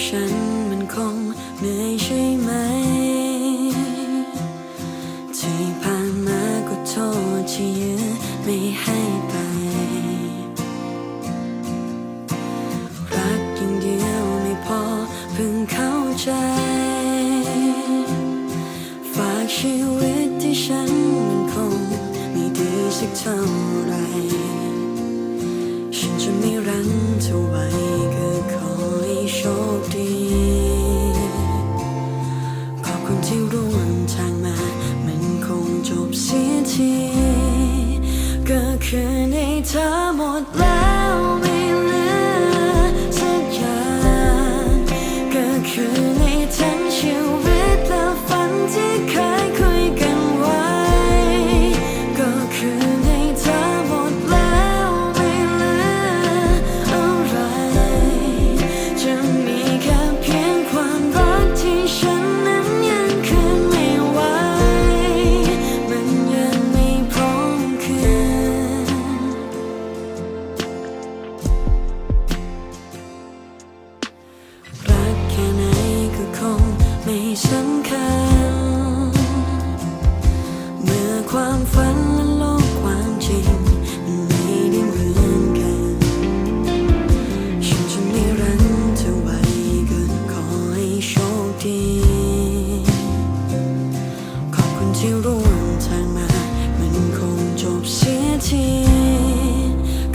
ฉันมันคงเหนื่อยใช่ไหม ที่ผ่านมาก็โทษที่ยื้อไม่ให้ไป รักอย่างเดียวไม่พอเพิ่งเข้าใจ ฝากชีวิตที่ฉันมันคงไม่ดีสักเท่าไหรฉันจะไม่รันเธอไว้ คุณที่ร่วมทางมา มันคงจบเสียที ก็คือในเธอหมดแล้ว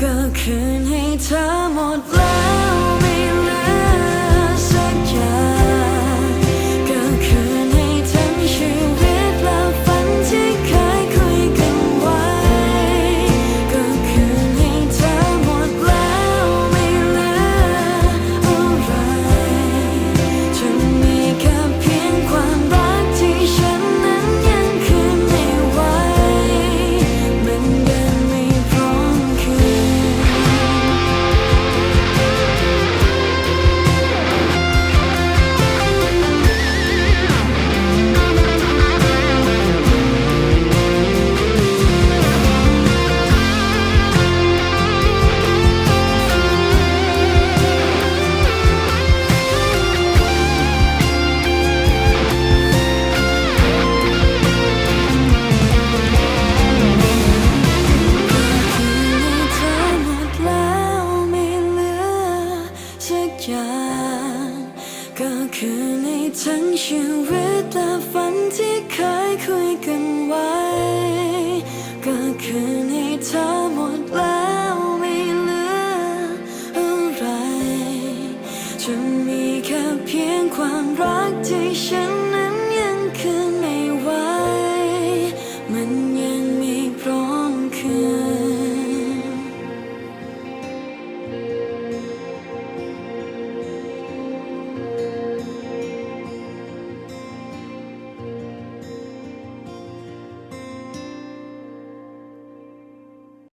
ก็คืนให้เธอหมดแล้ว ก็คือในทั้งชีวิตและฝันที่เคยคุยกันไว้ ก็คือในเธอหมดแล้วไม่เหลืออะไร จะมีแค่เพียงความรักที่ฉัน